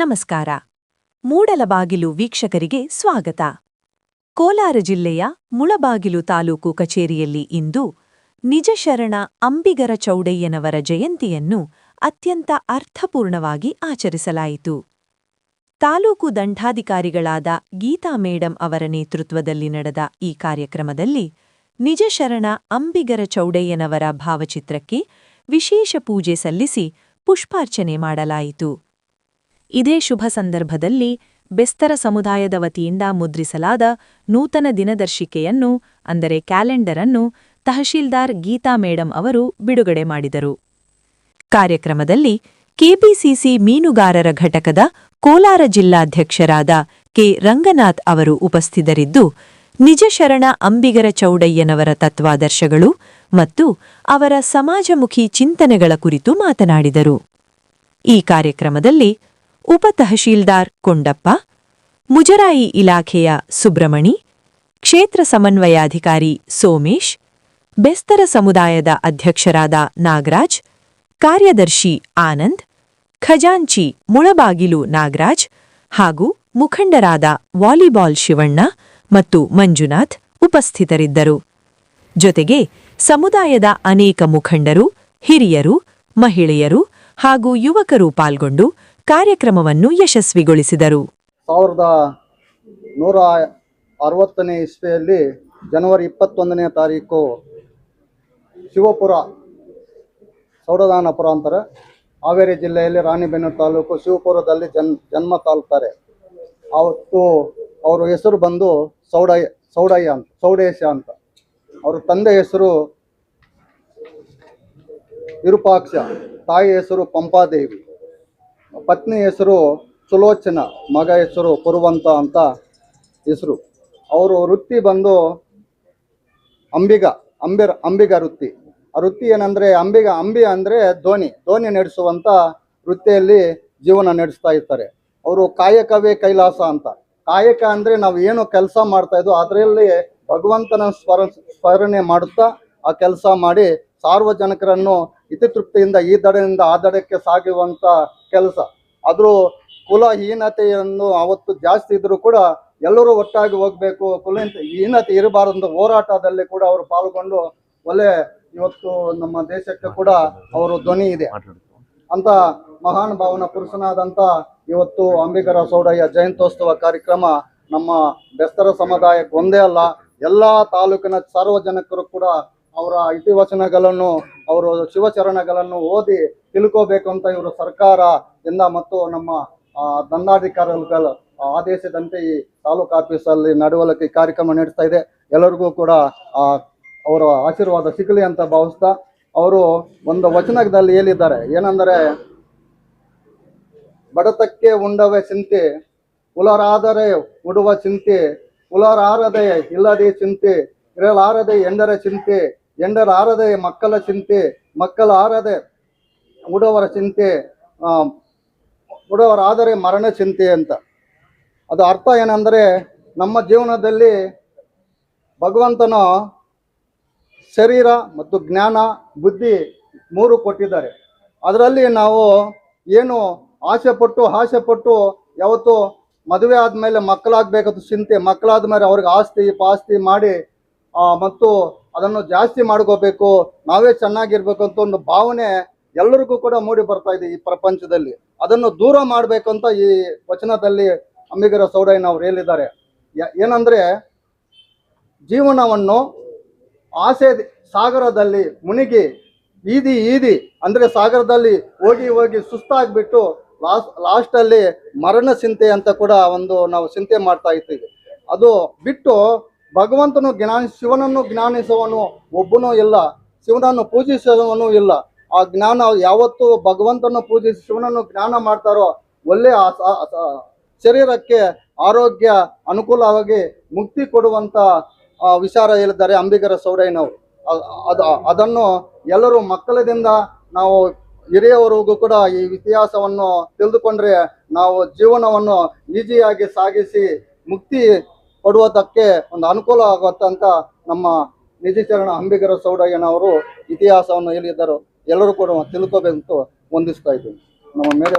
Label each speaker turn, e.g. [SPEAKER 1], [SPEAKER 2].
[SPEAKER 1] ನಮಸ್ಕಾರ. ಮೂಡಲಬಾಗಿಲು ವೀಕ್ಷಕರಿಗೆ ಸ್ವಾಗತ. ಕೋಲಾರ ಜಿಲ್ಲೆಯ ಮುಳಬಾಗಿಲು ತಾಲೂಕು ಕಚೇರಿಯಲ್ಲಿ ಇಂದು ನಿಜಶರಣ ಅಂಬಿಗರ ಚೌಡಯ್ಯನವರ ಜಯಂತಿಯನ್ನು ಅತ್ಯಂತ ಅರ್ಥಪೂರ್ಣವಾಗಿ ಆಚರಿಸಲಾಯಿತು. ತಾಲೂಕು ದಂಡಾಧಿಕಾರಿಗಳಾದ ಗೀತಾ ಮೇಡಂ ಅವರ ನೇತೃತ್ವದಲ್ಲಿ ನಡೆದ ಈ ಕಾರ್ಯಕ್ರಮದಲ್ಲಿ ನಿಜಶರಣ ಅಂಬಿಗರ ಚೌಡಯ್ಯನವರ ಭಾವಚಿತ್ರಕ್ಕೆ ವಿಶೇಷ ಪೂಜೆ ಸಲ್ಲಿಸಿ ಪುಷ್ಪಾರ್ಚನೆ ಮಾಡಲಾಯಿತು. ಇದೇ ಶುಭ ಸಂದರ್ಭದಲ್ಲಿ ಬೆಸ್ತರ ಸಮುದಾಯದ ವತಿಯಿಂದ ಮುದ್ರಿಸಲಾದ ನೂತನ ದಿನದರ್ಶಿಕೆಯನ್ನು, ಅಂದರೆ ಕ್ಯಾಲೆಂಡರ್ ಅನ್ನು ತಹಶೀಲ್ದಾರ್ ಗೀತಾ ಮೇಡಂ ಅವರು ಬಿಡುಗಡೆ ಮಾಡಿದರು. ಕಾರ್ಯಕ್ರಮದಲ್ಲಿ ಕೆಪಿಸಿಸಿ ಮೀನುಗಾರರ ಘಟಕದ ಕೋಲಾರ ಜಿಲ್ಲಾಧ್ಯಕ್ಷರಾದ ಕೆ. ರಂಗನಾಥ್ ಅವರು ಉಪಸ್ಥಿತರಿದ್ದು ನಿಜಶರಣ ಅಂಬಿಗರ ಚೌಡಯ್ಯನವರ ತತ್ವಾದರ್ಶಗಳು ಮತ್ತು ಅವರ ಸಮಾಜಮುಖಿ ಚಿಂತನೆಗಳ ಕುರಿತು ಮಾತನಾಡಿದರು. ಈ ಕಾರ್ಯಕ್ರಮದಲ್ಲಿ ಉಪ ತಹಶೀಲ್ದಾರ್ ಕೊಂಡಪ್ಪ, ಮುಜರಾಯಿ ಇಲಾಖೆಯ ಸುಬ್ರಮಣಿ, ಕ್ಷೇತ್ರ ಸಮನ್ವಯಾಧಿಕಾರಿ ಸೋಮೇಶ್, ಬೆಸ್ತರ ಸಮುದಾಯದ ಅಧ್ಯಕ್ಷರಾದ ನಾಗರಾಜ್, ಕಾರ್ಯದರ್ಶಿ ಆನಂದ್, ಖಜಾಂಚಿ ಮುಳಬಾಗಿಲು ನಾಗರಾಜ್ ಹಾಗೂ ಮುಖಂಡರಾದ ವಾಲಿಬಾಲ್ ಶಿವಣ್ಣ ಮತ್ತು ಮಂಜುನಾಥ್ ಉಪಸ್ಥಿತರಿದ್ದರು. ಜೊತೆಗೆ ಸಮುದಾಯದ ಅನೇಕ ಮುಖಂಡರು, ಹಿರಿಯರು, ಮಹಿಳೆಯರು ಹಾಗೂ ಯುವಕರು ಪಾಲ್ಗೊಂಡು ಕಾರ್ಯಕ್ರಮವನ್ನು ಯಶಸ್ವಿಗೊಳಿಸಿದರು.
[SPEAKER 2] ಸಾವಿರದ ನೂರ ಅರವತ್ತನೇ ಇಸ್ವಿಯಲ್ಲಿ ಜನವರಿ ಇಪ್ಪತ್ತೊಂದನೇ ತಾರೀಕು ಶಿವಪುರ ಸೌಡದಾನಪುರ ಅಂತಾರೆ. ಹಾವೇರಿ ಜಿಲ್ಲೆಯಲ್ಲಿ ರಾಣಿಬೆನ್ನೂರು ತಾಲೂಕು ಶಿವಪುರದಲ್ಲಿ ಜನ್ ಜನ್ಮ ತಾಳ್ತಾರೆ. ಅವತ್ತು ಅವರ ಹೆಸರು ಬಂದು ಸೌಡಯ್ಯ ಸೌಡಯ್ಯ ಅಂತ, ಸೌಡೇಶ ಅಂತ. ಅವರ ತಂದೆ ಹೆಸರು ವಿರೂಪಾಕ್ಷ, ತಾಯಿ ಹೆಸರು ಪಂಪಾದೇವಿ. ಪತ್ನಿ ಹೆಸರು ಸುಲೋಚನ, ಮಗ ಹೆಸರು ಪುರುವಂತ ಅಂತ ಹೆಸರು. ಅವರು ವೃತ್ತಿ ಬಂದು ಅಂಬಿಗ, ಅಂಬಿರ್, ಅಂಬಿಗ ವೃತ್ತಿ. ಆ ವೃತ್ತಿ ಏನಂದ್ರೆ, ಅಂಬಿಗ, ಅಂಬಿ ಅಂದ್ರೆ ಧೋನಿ ಧೋನಿ ನಡೆಸುವಂತ ವೃತ್ತಿಯಲ್ಲಿ ಜೀವನ ನಡೆಸ್ತಾ ಇರ್ತಾರೆ. ಅವರು ಕಾಯಕವೇ ಕೈಲಾಸ ಅಂತ. ಕಾಯಕ ಅಂದ್ರೆ ನಾವು ಏನು ಕೆಲಸ ಮಾಡ್ತಾ ಇದ್ವು ಅದರಲ್ಲಿ ಭಗವಂತನ ಸ್ಮರ, ಸ್ಮರಣೆ ಮಾಡುತ್ತಾ ಆ ಕೆಲಸ ಮಾಡಿ ಸಾರ್ವಜನಿಕರನ್ನು ಹಿತತೃಪ್ತಿಯಿಂದ ಈ ದಡದಿಂದ ಆ ದಡಕ್ಕೆ ಸಾಗುವಂತ ಕೆಲಸ. ಆದ್ರೂ ಕುಲಹೀನತೆಯನ್ನು ಅವತ್ತು ಜಾಸ್ತಿ ಇದ್ರೂ ಕೂಡ ಎಲ್ಲರೂ ಒಟ್ಟಾಗಿ ಹೋಗ್ಬೇಕು. ಕುಲ ಹೀನತೆ ಇರಬಾರದು ಹೋರಾಟದಲ್ಲಿ ಕೂಡ ಅವರು ಪಾಲ್ಗೊಂಡು ಒಳ್ಳೆ ಇವತ್ತು ನಮ್ಮ ದೇಶಕ್ಕೆ ಕೂಡ ಅವರು ಧ್ವನಿ ಇದೆ. ಅಂತ ಮಹಾನ್ ಭಾವನ ಪುರುಷನಾದಂತ ಇವತ್ತು ಅಂಬಿಗರ ಸೌಡಯ್ಯ ಜಯಂತ್ಯೋತ್ಸವ ಕಾರ್ಯಕ್ರಮ ನಮ್ಮ ಬೆಸ್ತರ ಸಮುದಾಯಕ್ಕೆ ಒಂದೇ ಅಲ್ಲ, ಎಲ್ಲಾ ತಾಲೂಕಿನ ಸಾರ್ವಜನಿಕರು ಕೂಡ ಅವರ ಇತಿವಚನಗಳನ್ನು ಅವರು ಶಿವಚರಣಗಳನ್ನು ಓದಿ ತಿಳ್ಕೋಬೇಕು ಅಂತ ಇವರು ಸರ್ಕಾರ ಇಂದ ಮತ್ತು ನಮ್ಮ ದಂಡಾಧಿಕಾರಿಗಳ ಆದೇಶದಂತೆ ಈ ತಾಲೂಕು ಆಫೀಸಲ್ಲಿ ನಡವಳಿಕೆ ಕಾರ್ಯಕ್ರಮ ನಡೆಸ್ತಾ ಇದೆ. ಎಲ್ಲರಿಗೂ ಕೂಡ ಅವರ ಆಶೀರ್ವಾದ ಸಿಗಲಿ ಅಂತ ಭಾವಿಸ್ತಾ ಅವರು ಒಂದು ವಚನದಲ್ಲಿ ಹೇಳಿದ್ದಾರೆ. ಏನಂದರೆ, ಬಡತಕ್ಕೆ ಉಂಡವೆ ಚಿಂತೆ ಉಲರಾದರೆ ಉಡುವ ಚಿಂತೆ ಉಲರಾರದೆ ಇಲ್ಲದೆ ಚಿಂತೆ, ಇರಲಾರದೆ ಎಂದರೆ ಚಿಂತೆ ಎಂಡರಾರದೆ ಮಕ್ಕಳ ಚಿಂತೆ, ಮಕ್ಕಳ ಆರದೆ ಉಡವರ ಚಿಂತೆ ಉಡವರ ಆದರೆ ಮರಣ ಚಿಂತೆ ಅಂತ. ಅದು ಅರ್ಥ ಏನಂದರೆ ನಮ್ಮ ಜೀವನದಲ್ಲಿ ಭಗವಂತನ ಶರೀರ ಮತ್ತು ಜ್ಞಾನ, ಬುದ್ಧಿ ಮೂರು ಕೊಟ್ಟಿದ್ದಾರೆ. ಅದರಲ್ಲಿ ನಾವು ಏನು ಆಸೆ ಪಟ್ಟು ಆಸೆ ಪಟ್ಟು ಯಾವತ್ತು ಮದುವೆ ಆದಮೇಲೆ ಮಕ್ಕಳಾಗಬೇಕಂತ ಚಿಂತೆ ಮಕ್ಕಳಾದ ಮೇಲೆ ಅವ್ರಿಗೆ ಆಸ್ತಿ, ಪಾಸ್ತಿ ಮಾಡಿ ಮತ್ತು ಅದನ್ನು ಜಾಸ್ತಿ ಮಾಡ್ಕೋಬೇಕು, ನಾವೇ ಚೆನ್ನಾಗಿರ್ಬೇಕು ಅಂತ ಒಂದು ಭಾವನೆ ಎಲ್ಲರಿಗೂ ಕೂಡ ಮೂಡಿ ಬರ್ತಾ ಇದೆ ಈ ಪ್ರಪಂಚದಲ್ಲಿ. ಅದನ್ನು ದೂರ ಮಾಡ್ಬೇಕಂತ ಈ ವಚನದಲ್ಲಿ ಅಂಬಿಗರ ಸೌಡಯ್ಯನವ್ರು ಹೇಳಿದ್ದಾರೆ. ಏನಂದ್ರೆ, ಜೀವನವನ್ನು ಆಸೆ ಸಾಗರದಲ್ಲಿ ಮುನಿಗಿ, ಈದಿ ಈದಿ, ಅಂದ್ರೆ ಸಾಗರದಲ್ಲಿ ಹೋಗಿ ಹೋಗಿ ಸುಸ್ತಾಗ್ಬಿಟ್ಟು ಲಾಸ್ಟ್ ಲಾಸ್ಟಲ್ಲಿ ಮರಣ ಚಿಂತೆ ಅಂತ ಕೂಡ ಒಂದು ನಾವು ಚಿಂತೆ ಮಾಡ್ತಾ ಇರ್ತೀವಿ ಅದು ಬಿಟ್ಟು ಭಗವಂತನು ಜ್ಞಾನ, ಶಿವನನ್ನು ಜ್ಞಾನಿಸುವನು ಒಬ್ಬನೂ ಇಲ್ಲ, ಶಿವನನ್ನು ಪೂಜಿಸುವವನು ಇಲ್ಲ. ಆ ಜ್ಞಾನ ಯಾವತ್ತು ಭಗವಂತನ ಪೂಜಿಸಿ ಶಿವನನ್ನು ಜ್ಞಾನ ಮಾಡ್ತಾರೋ ಒಳ್ಳೆಯ ಶರೀರಕ್ಕೆ ಆರೋಗ್ಯ ಅನುಕೂಲವಾಗಿ ಮುಕ್ತಿ ಕೊಡುವಂತ ವಿಚಾರ ಹೇಳಿದ್ದಾರೆ ಅಂಬಿಗರ ಸೌರಯ್ಯನವರು ಅದು, ಅದನ್ನು ಎಲ್ಲರೂ ಮಕ್ಕಳದಿಂದ ನಾವು ಹಿರಿಯವರಿಗೂ ಕೂಡ ಈ ಇತಿಹಾಸವನ್ನು ತಿಳಿದುಕೊಂಡ್ರೆ ನಾವು ಜೀವನವನ್ನು ಈಜಿಯಾಗಿ ಸಾಗಿಸಿ ಮುಕ್ತಿ ಕೊಡುವುದಕ್ಕೆ ಒಂದು ಅನುಕೂಲ ಆಗುತ್ತಂತ ನಮ್ಮ ನಿಜಚರಣ ಅಂಬಿಗರ ಸೌಡಯ್ಯನವರು ಇತಿಹಾಸವನ್ನು ಹೇಳಿದ್ದರು. ಎಲ್ಲರೂ ಕೂಡ ತಿಳ್ಕೋಬೇಕು ಹೊಂದಿಸ್ತಾ ಇದ್ದೀನಿ. ನಮ್ಮ ಮೇಲೆ